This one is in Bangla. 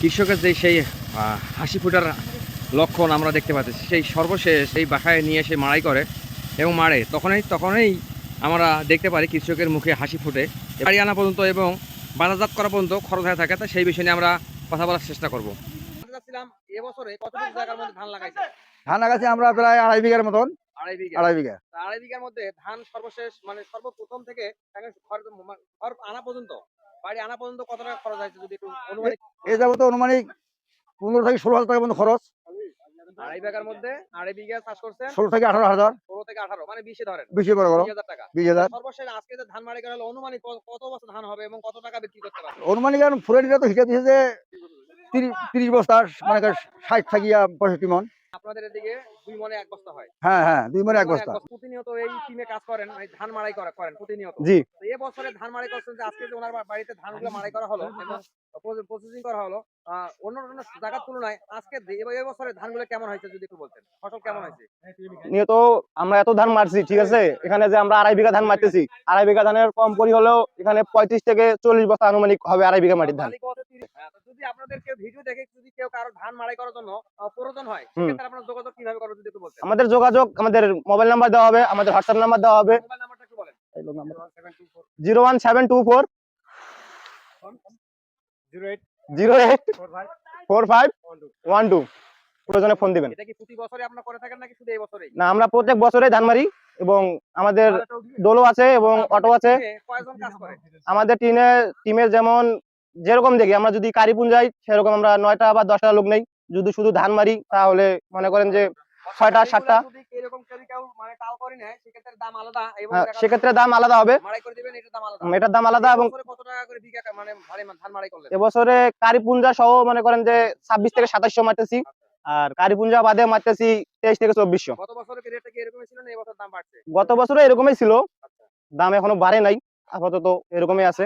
কৃষকের যে সেই হাসি ফুটার লক্ষণ আমরা দেখতে পাচ্ছি সেই সর্বশেষ এই বাসায় নিয়ে এসে মাড়াই করে এবং মারে। তখনই তখনই আমরা দেখতে পারি কৃষকের মুখে হাসি ফুটে। বাড়ি আনা পর্যন্ত এবং বাজারজাত করা পর্যন্ত খরচ হয়ে থাকে তা সেই বিষয় নিয়ে আমরা কথা বলার চেষ্টা করব। ধান লাগাইছে? আমরা প্রায় আড়াই বিঘার মতন। আড়াই বিঘা। আড়াই বিঘা। আড়াই বিঘার মধ্যে ধান সর্বশেষ মানে সর্বপ্রথম থেকে ঘর ঘর আনা পর্যন্ত? বাড়ি আনা পর্যন্ত কত টাকা খরচ হয়েছে যদি একটু অনুমানিক এই যাব তো অনুমানিক পনেরো থেকে ষোলো হাজার টাকার মতো খরচ। আড়াই বিঘার মধ্যে আড়াই বিঘা চাষ করছেন? ষোলো থেকে আঠারো হাজার। ষোলো থেকে আঠারো মানে বিশে ধরেন। বেশি বড় বড়। হাজার টাকা। বিশ হাজার। সর্বশেষ আজকে যে ধান অনুমানিক কত বছর ধান হবে এবং কত টাকা বিক্রি করতে পারবে? অনুমানিক এখন তো হিসাব দিয়েছে যে তিরিশ তিরিশ বস্তা মানে ষাট থাকিয়া পঁয়ষট্টি মন। আপনাদের এদিকে দুই মনে এক বস্তা হয়। হ্যাঁ হ্যাঁ দুই মনে এক বস্তা। প্রতিনিয়ত এই টিমে কাজ করেন এই ধান মাড়াই করা করেন প্রতিনিয়ত। জি। তো বছরে ধান মাড়াই করছেন যে আজকে যে ওনার বাড়িতে ধানগুলো মাড়াই করা হলো এবং প্রসেসিং করা হলো। অন্য অন্য জায়গার তুলনায় আজকে দে- এ বছরে ধানগুলো কেমন হয়েছে যদি একটু বলতেন? ফসল কেমন হয়েছে? নিয়ে তো আমরা এত ধান মারছি ঠিক আছে? এখানে যে আমরা আড়াই বিঘা ধান মারতেছি আড়াই বিঘা ধানের কম করি হলেও এখানে পঁয়ত্রিশ থেকে চল্লিশ বস্তা আনুমানিক হবে আড়াই বিঘা মাটির ধান। যদি আপনাদের কেউ ভিডিও দেখে যদি কেউ কারও ধান মাড়াই করার জন্য প্রয়োজন হয় সেক্ষেত্রে আপনার যোগাযোগ কীভাবে করবে যদি একটু বলতেন? আমাদের যোগাযোগ আমাদের মোবাইল নাম্বার দেওয়া হবে আমাদের হোয়াটসঅ্যাপ নাম্বার দেওয়া হবে। Zero one seven two four. Zero eight zero eight four five one two প্রয়োজনে ফোন দিবেন। এটা কি প্রতি বছরে আপনারা করে থাকেন নাকি শুধু এই বছরেই? না আমরা প্রত্যেক বছরে ধান মারি এবং আমাদের ডোলো আছে এবং অটো আছে। কয়জন কাজ করে? আমাদের টিমে টিমের যেমন যেরকম দেখি আমরা যদি কারিপুন যাই সেরকম আমরা নয়টা বা দশটা লোক নেই। যদি শুধু ধান মারি তাহলে মনে করেন যে ছয়টা, সাতটা। মানে সেক্ষেত্রে দাম আলাদা। হ্যাঁ, সেক্ষেত্রে দাম আলাদা হবে। এটার দাম আলাদা। এবং টাকা করে বিঘা মানে ধান মাড়াই করলেন? এবছরে কারিপুঞ্জা সহ মনে করেন যে ছাব্বিশ থেকে সাতাশশো মারতেছি। আর কারিপুঞ্জা বাদে মারতেছি তেইশ থেকে চব্বিশশো। গত বছরে গত বছরে এরকমই ছিল। দাম এখনও বাড়ে নাই। আপাতত এরকমই আছে।